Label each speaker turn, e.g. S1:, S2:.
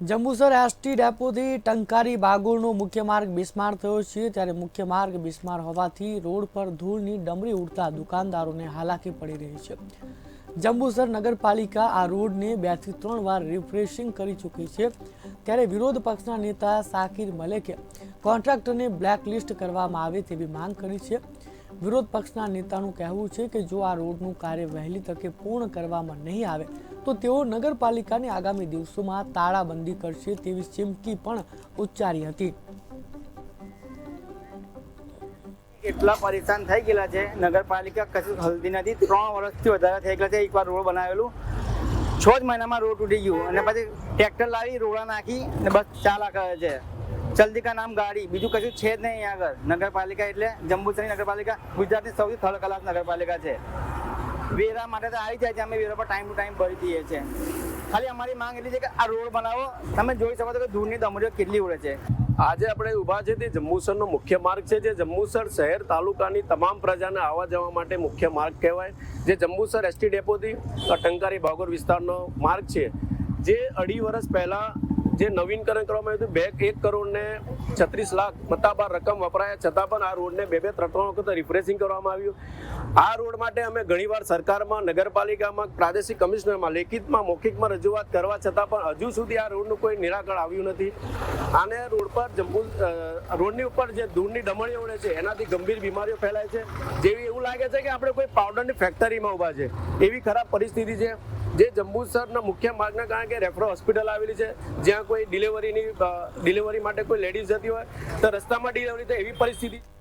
S1: Jambusar ST ડેપોથી Tankari બાગોળનો મુખ્ય માર્ગ બિસ્માર થયો છે. ત્યારે મુખ્ય માર્ગ બિસ્માર હોવાથી રોડ પર ધૂળની ડમરી ઉડતા દુકાનદારોને હાલાકી પડી રહી છે. જંબુસર નગરપાલિકા આ રોડને બેથી ત્રણ વાર રિફ્રેશિંગ કરી ચૂકી છે. ત્યારે વિરોધ પક્ષના નેતા સાકિર મલેકે કોન્ટ્રાક્ટરને બ્લેકલિસ્ટ કરવામાં આવે તેવી માંગ કરી છે. વિરોધ પક્ષના નેતાનું કહેવું છે કે જો આ રોડનું કાર્ય વહેલી તકે પૂર્ણ કરવામાં નહીં આવે, તો તેઓ નગરપાલિકાની આગામી દિવસોમાં તાળાબંધી કરશે તેવી ચીમકી પણ ઉચ્ચારી હતી.
S2: એટલા પરેશાન થઈ ગયેલા છે. નગરપાલિકા કશું હલતી નથી. ત્રણ વર્ષથી વધારે થઈ ગયા છે. એકવાર રોડ બનાવેલું. છ જ મહિનામાં રોડ તૂટી ગયું. અને પછી ટ્રેક્ટર લાવી, રોડા નાખી ને બસ ચાલા કરે છે. જલ્દી કા નામ ગાડી. બીજું કશું છે જ નહીં આગળ. નગરપાલિકા એટલે જંબુસરી નગરપાલિકા ગુજરાતની સૌથી થર્ડ ક્લાસ નગરપાલિકા છે. વેરા માટે તો આવી જાય છે. અમે વેરા પર ટાઈમ ટુ ટાઈમ ભરી દઈએ છીએ. ખાલી અમારી માંગ એટલી છે કે આ રોડ બનાવો. તમે જોઈ શકો છો કે ધૂળની દમરીઓ કેટલી ઉડે છે.
S3: આજે આપણે ઊભા છે તે જંબુસરનો મુખ્ય માર્ગ છે, જે જંબુસર શહેર તાલુકાની તમામ પ્રજાને આવવા જવા માટે મુખ્ય માર્ગ કહેવાય. જે જંબુસર એસટી ડેપોથી ટંકારી ભાગોર વિસ્તારનો માર્ગ છે. જે અઢી વર્ષ પહેલા જે નવીનકરણ કરવામાં આવ્યું હતું, બે એક કરોડ ને છત્રીસ લાખ મતાબાર રકમ વપરાયા. છતાં પણ આ રોડને બે બે ત્રણ ત્રણ વખત રિફ્રેશિંગ કરવામાં આવ્યું. આ રોડ માટે અમે ઘણીવાર સરકારમાં, નગરપાલિકામાં, પ્રાદેશિક કમિશનરમાં, લેખિતમાં, મૌખિકમાં રજૂઆત કરવા છતાં પણ હજુ સુધી આ રોડનું કોઈ નિરાકરણ આવ્યું નથી. આને રોડ પર જંબુ રોડની ઉપર જે ધૂળની ડમણીઓ ઉડે છે, એનાથી ગંભીર બીમારીઓ ફેલાય છે. જેવી એવું લાગે છે કે આપણે કોઈ પાવડરની ફેક્ટરીમાં ઊભા છે. એવી ખરાબ પરિસ્થિતિ છે. જે જંબુસરના મુખ્ય માર્ગના કારણે કે રેફરો હોસ્પિટલ આવેલી છે, જ્યાં કોઈ ડિલિવરીની ડિલિવરી માટે કોઈ લેડીઝ જતી હોય, તો રસ્તામાં ડિલિવરી થાય એવી પરિસ્થિતિ.